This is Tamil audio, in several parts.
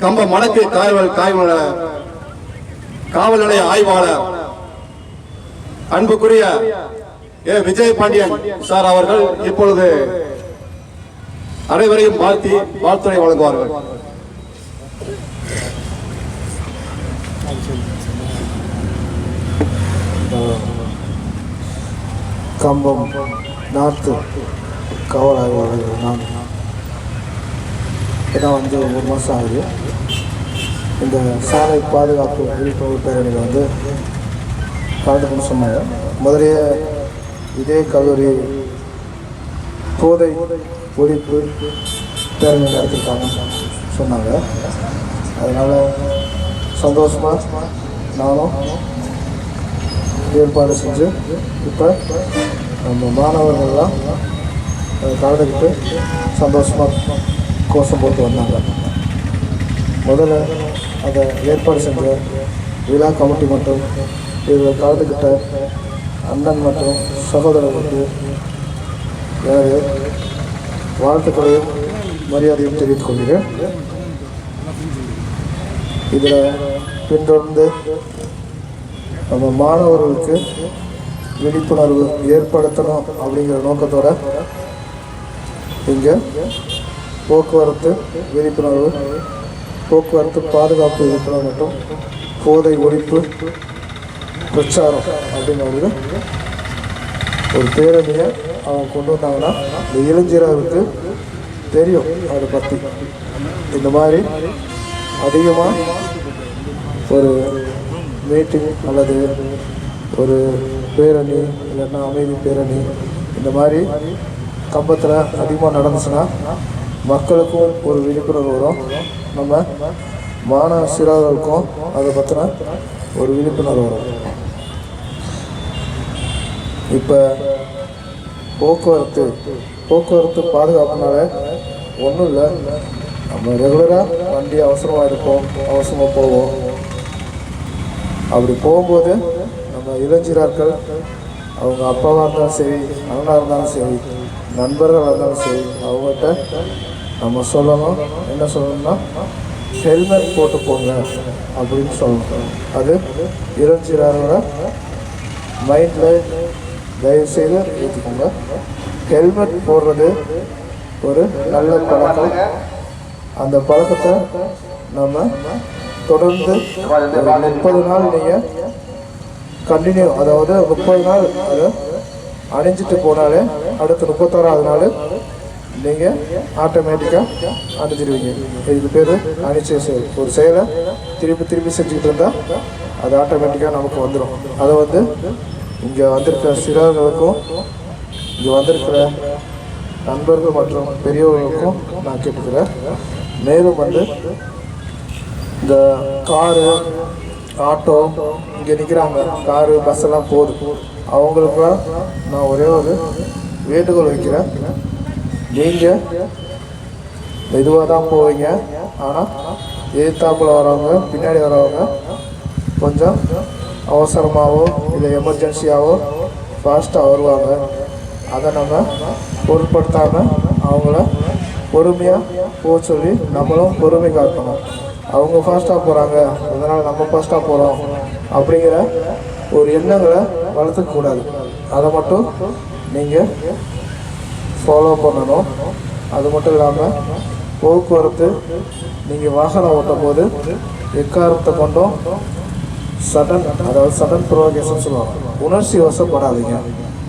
கம்ப மணக்கு காவல் காவல காவல் நிலைய ஆய்வாளர் அன்புக்குரிய ஏ விஜய் பாண்டியன் சார் அவர்கள் இப்பொழுது அனைவரையும் வாழ்த்தி வாழ்த்துறை வழங்குவார்கள். கம்பம் நார்த்து காவல் ஆய்வாளர்கள் நான் இதான் வந்து ஒரு மாதம் ஆகுது. இந்த சாலை பாதுகாப்பு விழிப்புணர்வு பேரணியில் வந்து கலந்துக்கணும்னு சொன்னாங்க முதலிய இதே கல்லூரி போதை ஒழிப்பு பேரணி நடத்திருக்காங்க சொன்னாங்க. அதனால் சந்தோஷமாக நானும் ஏற்பாடு செஞ்சு இப்போ நம்ம மாணவர்கள்லாம் அதை கலந்துக்கிட்டு சந்தோஷமாக கோஷம் போட்டு வந்தாங்க. முதல்ல அதை ஏற்பாடு செஞ்ச விழா கமிட்டி மற்றும் இதில் கலந்துக்கிட்ட அண்ணன் மற்றும் சகோதரர்களுக்கு எனது வாழ்த்துக்களையும் மரியாதையும் தெரிவித்துக் கொள்கிறேன். இதில் பின்தொடர்ந்து நம்ம மாணவர்களுக்கு விழிப்புணர்வு ஏற்படுத்தணும் அப்படிங்கிற நோக்கத்தோட இங்கே போக்குவரத்து விழிப்புணர்வு போக்குவரத்து பாதுகாப்பு விழிப்புணர்வு மற்றும் போதை ஒழிப்பு பிரச்சாரம் அப்படின்னு ஒரு ஒரு பேரணியை அவங்க கொண்டு வந்தாங்கன்னா இந்த இளைஞர்களுக்கு தெரியும் அதை பற்றி இந்த மாதிரி அதிகமாக ஒரு மீட்டிங் அல்லது ஒரு பேரணி இல்லைன்னா அமைதி பேரணி இந்த மாதிரி கம்பத்தில் அதிகமாக நடந்துச்சுன்னா மக்களுக்கும் ஒரு விழிப்புணர்வு வரும். நம்ம மாணவ சிறார்களுக்கும் அதை பற்றின ஒரு விழிப்புணர்வு வரும். இப்போ போக்குவரத்து போக்குவரத்து பாதுகாப்புனால ஒன்றும் இல்லை. நம்ம ரெகுலராக வண்டி அவசரமாக இருப்போம் அவசரமாக போவோம். அப்படி போகும்போது நம்ம இளைஞர்கள் அவங்க அப்பாவாக இருந்தாலும் சரி அண்ணனாக இருந்தாலும் சரி நண்பர்களாக இருந்தாலும் சரி அவங்ககிட்ட நம்ம சொல்லணும். என்ன சொல்லணும்னா ஹெல்மெட் போட்டு போங்க அப்படின்னு சொல்லணும். அது இளைஞரோட மைண்டில் தயவுசெய்து ஏற்றுக்கோங்க ஹெல்மெட் போடுறது ஒரு நல்ல பழக்கம். அந்த பழக்கத்தை நம்ம தொடர்ந்து முப்பது நாள் நீங்கள் கண்டினியூ அதாவது முப்பது நாள் அதை அணிஞ்சிட்டு போனாலே அடுத்த முப்பத்தாறாவது நாள் நீங்கள் ஆட்டோமேட்டிக்காக அணிஞ்சிருவீங்க இதுக்கு பேர் அணிச்ச செயல் ஒரு செயலை திருப்பி திருப்பி செஞ்சுக்கிட்டு இருந்தால் அது ஆட்டோமேட்டிக்காக நமக்கு வந்துடும் அதை வந்து இங்கே வந்திருக்கிற சிறார்களுக்கும் இங்கே வந்திருக்கிற நண்பர்கள் மற்றும் பெரியவர்களுக்கும் நான் கேட்டுக்கிறேன். மேலும் வந்து இந்த காரு ஆட்டோ இங்கே நிற்கிறாங்க காரு பஸ் எல்லாம் போகுது. அவங்களுக்குலாம் நான் ஒரே ஒரு வேண்டுகோள் வைக்கிறேன். நீங்கள் மெதுவாக தான் போவீங்க. ஆனால் எதிர்த்தாப்பில் வரவங்க பின்னாடி வரவங்க கொஞ்சம் அவசரமாகவோ இல்லை எமர்ஜென்சியாகவோ ஃபாஸ்ட்டாக வருவாங்க. அதை நம்ம பொருட்படுத்தாமல் அவங்கள பொறுமையாக போக சொல்லி நம்மளும் பொறுமை காட்டணும். அவங்க ஃபாஸ்ட்டாக போகிறாங்க அதனால் நம்ம ஃபாஸ்ட்டாக போகிறோம் அப்படிங்கிற ஒரு எண்ணங்களை வளர்த்துக்கூடாது அதை மட்டும் நீங்கள் ஃபாலோ பண்ணணும். அது மட்டும் இல்லாமல் போக்குவரத்து நீங்கள் வாகனம் ஓட்டும் போது எக்காரத்தை கொண்டும் சடன் அதாவது சடன் ப்ரோகேஷன் சொல்லுவாங்க. உணர்ச்சி வசப்படாதீங்க.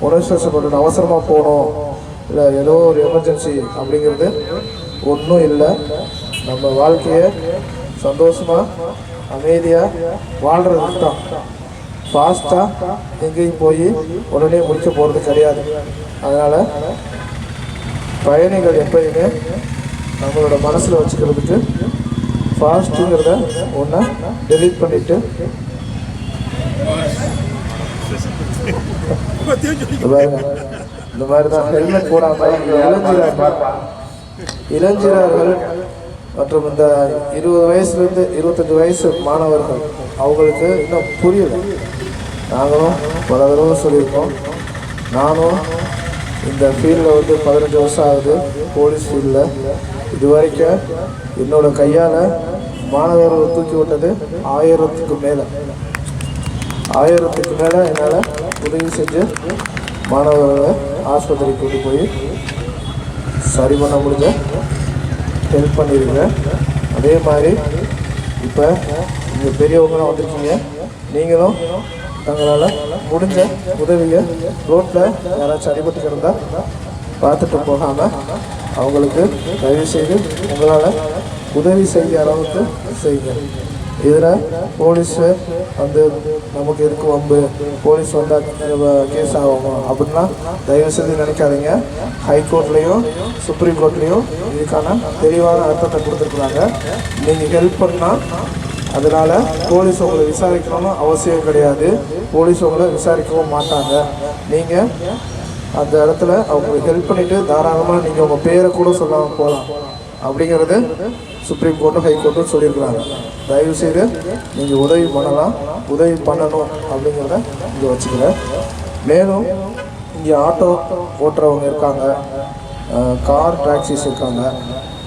உணர்ச்சி வசப்பட்டு அவசரமாக போகணும். இல்லை ஏதோ ஒரு எமர்ஜென்சி அப்படிங்கிறது ஒன்றும் இல்லை. நம்ம வாழ்க்கையை சந்தோஷமாக அமைதியாக வாழ்கிறது தான். ஃபாஸ்ட்டாக எங்கேயும் போய் உடனே முடிக்க போகிறது கிடையாது. அதனால் பயணிகள் எப்பயுமே நம்மளோட மனசில் வச்சுக்கிறதுக்கு ஃபாஸ்ட்டுங்கிறத ஒன்றை டெலீட் பண்ணிவிட்டு இந்த மாதிரி தான் ஹெல்மெட் போடாமல் இளைஞர்கள். இளைஞர்கள் மற்றும் இந்த இருபது வயசுலேருந்து இருபத்தஞ்சி வயசு மாணவர்கள் அவங்களுக்கு இன்னும் புரியல. நாங்களும் பல தடவை சொல்லியிருக்கோம். நானும் இந்த ஃபீல்டில் வந்து பதினஞ்சு வருஷம் ஆகுது. போலீஸ் ஃபீல்டில் இது வரைக்கும் என்னோட கையால் மாணவர்கள் தூக்கி விட்டது. ஆயிரத்துக்கு மேலே. ஆயிரத்துக்கு மேலே என்னால் உதவி செஞ்சு மாணவர்களை ஆஸ்பத்திரிக்கு கூட்டு போய் சரி பண்ண முடிஞ்ச ஹெல்ப் பண்ணியிருக்கேன். அதே மாதிரி இப்போ இங்கே பெரியவங்களாம் வந்திருக்கீங்க. நீங்களும் தங்களால் முடிஞ்ச உதவியை ரோட்டில் யாராச்சும் அடிபட்டு கிடந்தா பார்த்துட்டு போகாமல் அவங்களுக்கு தயவு செய்து உங்களால் உதவி செய்ய அளவுக்கு செய்யுங்க. இதில் போலீஸு வந்து நமக்கு எதுக்கு வம்பு? போலீஸ் வந்தால் கேஸ் ஆகும்? அப்படின்னா தயவு செய்து நினைக்காதீங்க. ஹைகோர்ட்லேயும் சுப்ரீம் கோர்ட்லேயும் இதுக்கான தெளிவான அர்த்தத்தை கொடுத்துருக்குறாங்க. நீங்கள் ஹெல்ப் பண்ணால் அதனால் போலீஸ் உங்களை விசாரிக்கணும்னு அவசியம் கிடையாது. போலீஸ் உங்களை விசாரிக்கவும் மாட்டாங்க. நீங்கள் அந்த இடத்துல அவங்களுக்கு ஹெல்ப் பண்ணிவிட்டு தாராளமாக நீங்கள் உங்கள் பேரை கூட சொல்லாமல் போகலாம் அப்படிங்கிறது சுப்ரீம் கோர்ட்டும் ஹைகோர்ட்டும் சொல்லியிருக்கிறாங்க. தயவு செய்து நீங்கள் உதவி பண்ணலாம். உதவி பண்ணணும் அப்படிங்கிறத இங்கே வச்சுக்கிறேன். மேலும் இங்கே ஆட்டோ ஓட்டுறவங்க இருக்காங்க. கார் டாக்ஸிஸ் இருக்காங்க.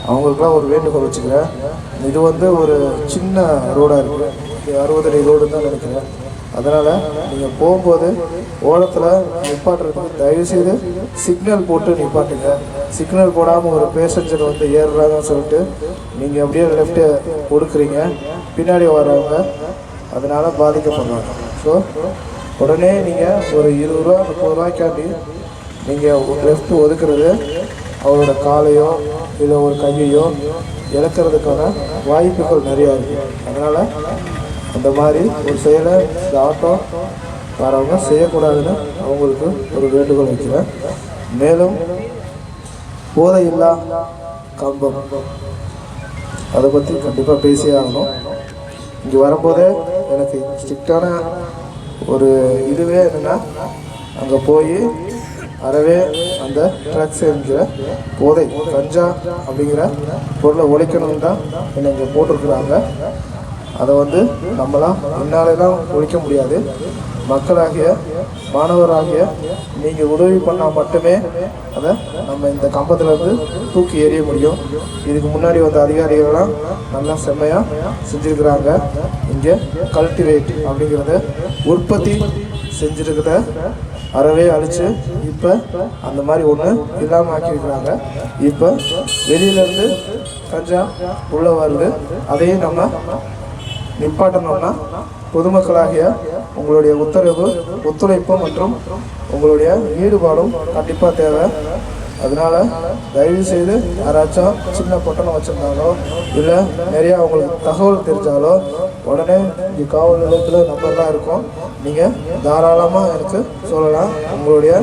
அவங்களுக்குலாம் ஒரு வேண்டுகோள் வச்சுக்கிறேன். இது வந்து ஒரு சின்ன ரோடாக இருக்குது அறுபது அடி ரோடுன்னு தான் நினைக்கிறேன். அதனால் நீங்கள் போகும்போது ஓரத்தில் நிப்பாட்டுறதுக்கு தயவுசெய்து சிக்னல் போட்டு நிப்பாட்டுங்க. சிக்னல் போடாமல் ஒரு பேசஞ்சர் வந்து ஏறுறாங்கன்னு சொல்லிட்டு நீங்கள் அப்படியே லெஃப்ட்டு கொடுக்குறீங்க பின்னாடி வர்றவங்க அதனால் பாதிக்கப்படுறாங்க ஸோ உடனே நீங்கள் ஒரு இருபது ரூபா முப்பது ரூபாய்க்காண்டி நீங்கள் லெஃப்ட் ஒதுக்குறது அவரோட காலையோ இல்லை ஒரு கையையோ இழக்கிறதுக்கான வாய்ப்புகள் நிறையா இருக்குது அதனால் அந்த மாதிரி ஒரு செயலை இந்த ஆட்டோ வரவங்க செய்யக்கூடாதுன்னு அவங்களுக்கு ஒரு வேண்டுகோள் வைக்கிறேன். மேலும் போதையில்லா கம்பம். அதை பற்றி கண்டிப்பாக பேசியே ஆகணும். இங்கே வரும்போதே எனக்கு ஸ்ட்ரிக்டான ஒரு இதுவே என்னென்னா அங்கே போய் அறவே அந்த ட்ரக்ஸ் என்கிற போதை கஞ்சா அப்படிங்கிற பொருளை ஒழிக்கணும்னு தான் என்னை இங்கே போட்டிருக்கிறாங்க. அதை வந்து நம்மளாம் என்னாலெல்லாம் ஒழிக்க முடியாது. மக்களாகிய மாணவராகிய நீங்கள் உதவி பண்ணால் மட்டுமே அதை நம்ம இந்த கம்பத்துலேருந்து தூக்கி எறிய முடியும். இதுக்கு முன்னாடி வந்த அதிகாரிகள்லாம் நல்லா செம்மையாக செஞ்சுருக்கிறாங்க. இங்கே கல்டிவேட் அப்படிங்கிறத உற்பத்தி செஞ்சுருக்கிற அறவே அழிச்சு இப்போ அந்த மாதிரி ஒன்று இல்லாமல் ஆக்கியிருக்கிறாங்க. இப்போ வெளியிலேருந்து கஞ்சா உள்ளே வருது. அதையும் நம்ம நிப்பாட்டணும்னா பொதுமக்களாகிய உங்களுடைய உத்தரவு ஒத்துழைப்பு மற்றும் உங்களுடைய ஈடுபாடும் கண்டிப்பாக தேவை. அதனால தயவு செய்து யாராச்சும் சின்ன பொட்டணம் வச்சுருந்தாலோ இல்லை நிறையா அவங்களுக்கு தகவல் தெரிஞ்சாலோ உடனே இங்கே காவல் நிலையத்தில் நம்பர்லாம் இருக்கும். நீங்கள் தாராளமாக எனக்கு சொல்லலாம். உங்களுடைய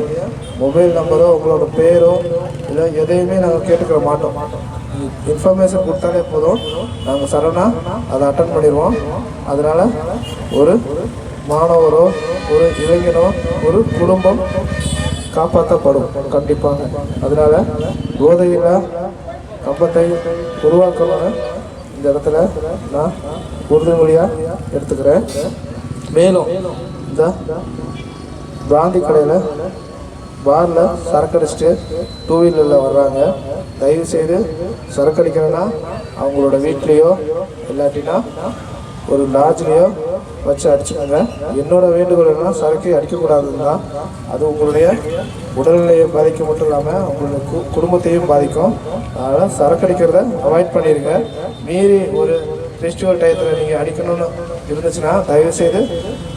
மொபைல் நம்பரோ உங்களோட பேரோ இல்லை எதையுமே நாங்கள் கேட்டுக்கிற மாட்டோம். இன்ஃபர்மேஷன் கொடுத்தாலே போதும். நாங்கள் சடனாக அதை அட்டன் பண்ணிடுவோம். அதனால் ஒரு மாணவரோ ஒரு இளைஞனோ ஒரு குடும்பம் காப்பாற்றப்படும். கண்டிப்பாக. அதனால் போதையில்லா கம்பத்தை உருவாக்கணும்னு இந்த இடத்துல நான் உறுதிமொழியாக எடுத்துக்கிறேன். மேலும் இந்த பிராந்தி கடையில் பாரில் சரக்கு அடிச்சுட்டு டூ வீலரில் வர்றாங்க. தயவு செய்து சரக்கு அடிக்கிறேன்னா அவங்களோட வீட்லேயோ இல்லாட்டினா ஒரு லாட்ஜ்லேயோ வச்சு அடிச்சுக்கோங்க. என்னோட வேண்டுகோள் சரக்கு அடிக்கக்கூடாதுன்னு தான். அது உங்களுடைய உடல்நிலையை பாதிக்க மட்டும் இல்லாமல் உங்களுடைய கு- குடும்பத்தையும் பாதிக்கும். அதனால் சரக்கு அடிக்கிறத அவாய்ட் பண்ணிடுங்க மீறி ஒரு ஃபெஸ்டிவல் டயத்தில் நீங்கள் அடிக்கணும்னு இருந்துச்சுன்னா தயவுசெய்து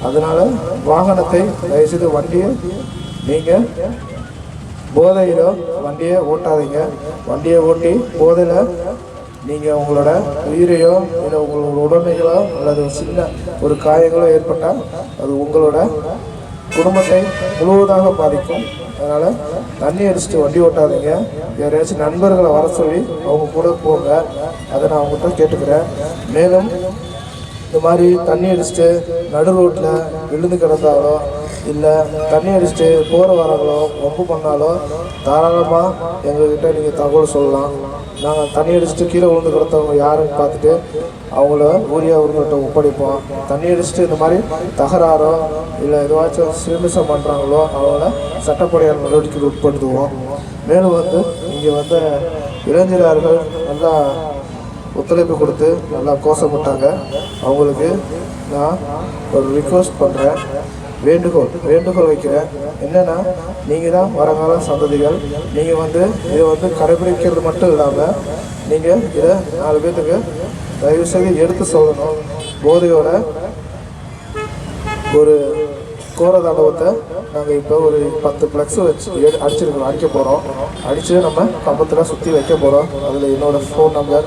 அதனால் வாகனத்தை தயவுசெய்து வண்டியை நீங்கள் போதையிலோ வண்டியை ஓட்டாதீங்க. வண்டியை ஓட்டி போதையில் நீங்கள் உங்களோட உயிரையோ இல்லை உங்களோட உடமைகளோ அல்லது சின்ன ஒரு காயங்களோ ஏற்பட்டால் அது உங்களோட குடும்பத்தை முழுவதாக பாதிக்கும். அதனால் தண்ணி அடிச்சுட்டு வண்டி ஓட்டாதீங்க. யாரையாச்சும் நண்பர்களை வர சொல்லி அவங்க கூட போங்க. அதை நான் அவங்ககிட்ட கேட்டுக்கிறேன். மேலும் இந்த மாதிரி தண்ணி அடிச்சுட்டு நடு ரோட்டில் விழுந்து கிடந்தாலோ இல்லை தண்ணி அடிச்சுட்டு போகிற வரங்களோ ஒப்பு பண்ணாலோ தாராளமாக எங்ககிட்ட நீங்கள் தகவல் சொல்லலாம். நாங்கள் தண்ணி அடிச்சுட்டு கீழே விழுந்து கிடந்தவங்க யாருன்னு பார்த்துட்டு அவங்கள ஊரிய உரிமைகிட்ட ஒப்படைப்போம். தண்ணி அடிச்சுட்டு இந்த மாதிரி தகராறோ இல்லை எதுவாச்சும் சிறுமிசம் பண்ணுறாங்களோ அவங்கள சட்டப்படியான நடவடிக்கைக்கு உட்படுத்துவோம். மேலும் வந்து இங்கே வந்து இளைஞர்கள் நல்லா ஒத்துழைப்பு கொடுத்து நல்லா கோஷப்பட்டாங்க. அவங்களுக்கு நான் ஒரு ரிக்வஸ்ட் பண்ணுறேன் வேண்டுகோள் வேண்டுகோள் வைக்கிறேன். என்னென்னா நீங்கள் தான் வரங்கால சந்ததிகள். நீங்கள் வந்து இதை வந்து கடைபிடிக்கிறது மட்டும் இல்லாமல் நீங்கள் இதை நாலு பேர்த்துக்கு தயவு செய்து எடுத்து சொல்லணும். போதையோட ஒரு கோர தாண்டவத்தை நாங்கள் இப்போ ஒரு பத்து ஃப்ளெக்ஸ் வச்சு எடு- அடிச்சிருக்கோம் அடிக்க போகிறோம் அடித்து நம்ம கம்பத்தில் சுற்றி வைக்க போகிறோம் அதில் என்னோட ஃபோன் நம்பர்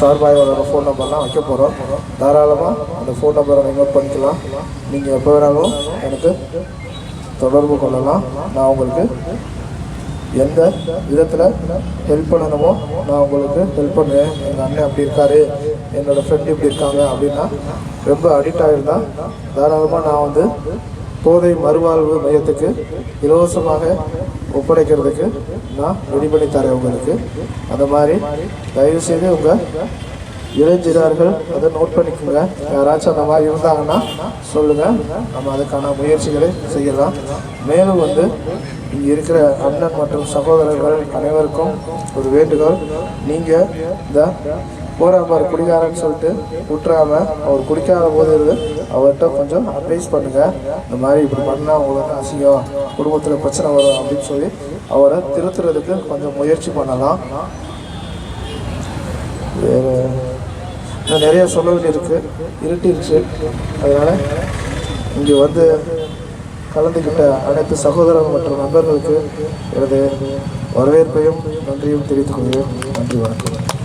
சார்பாயோட ஃபோன் நம்பர்லாம் வைக்க போகிறோம் தாராளமாக அந்த ஃபோன் நம்பரை நோட் பண்ணிக்கலாம். நீங்கள் எப்போ வேணாலும் எனக்கு தொடர்பு கொள்ளலாம். நான் உங்களுக்கு எந்த விதத்தில் ஹெல்ப் பண்ணணுமோ நான் உங்களுக்கு ஹெல்ப் பண்ணுவேன். எங்கள் அண்ணன் அப்படி இருக்காரு என்னோட ஃப்ரெண்ட் இப்படி இருக்காங்க அப்படின்னா ரொம்ப அடிக்ட் ஆகிருந்தா தாராளமாக நான் வந்து போதை மறுவாழ்வு மையத்துக்கு இலவசமாக ஒப்படைக்கிறதுக்கு நான் ரெடி பண்ணி தரேன் உங்களுக்கு. அந்த மாதிரி தயவுசெய்து உங்கள் இளைஞர்கள் அதை நோட் பண்ணிக்கோங்க. யாராச்சும் அந்த மாதிரி இருந்தாங்கன்னா சொல்லுங்கள் நம்ம அதுக்கான முயற்சிகளை செய்யலாம். மேலும் வந்து இங்கே இருக்கிற அண்ணன் மற்றும் சகோதரர்கள் அனைவருக்கும் ஒரு வேண்டுகோள். நீங்கள் இந்த போராம்பார் குடிகாரன்னு சொல்லிட்டு விட்டுறாம அவர் குடிக்காத போது அவர்கிட்ட கொஞ்சம் அட்வைஸ் பண்ணுங்கள் இந்த மாதிரி இப்படி பண்ணால் உங்களுக்கு அசிங்கம் குடும்பத்தில் பிரச்சனை வரும் அப்படின்னு சொல்லி அவரை திருத்துறதுக்கு கொஞ்சம் முயற்சி பண்ணலாம். வேறு இன்னும் நிறைய சொல்ல வேண்டியிருக்கு. இருட்டிருச்சு. அதனால் இங்கே வந்து கலந்துக்கிட்ட அனைத்து சகோதரர் மற்றும் நண்பர்களுக்கு எனது வரவேற்பையும் நன்றியும் தெரிவித்துக் கொள்கிறேன். நன்றி வணக்கம்.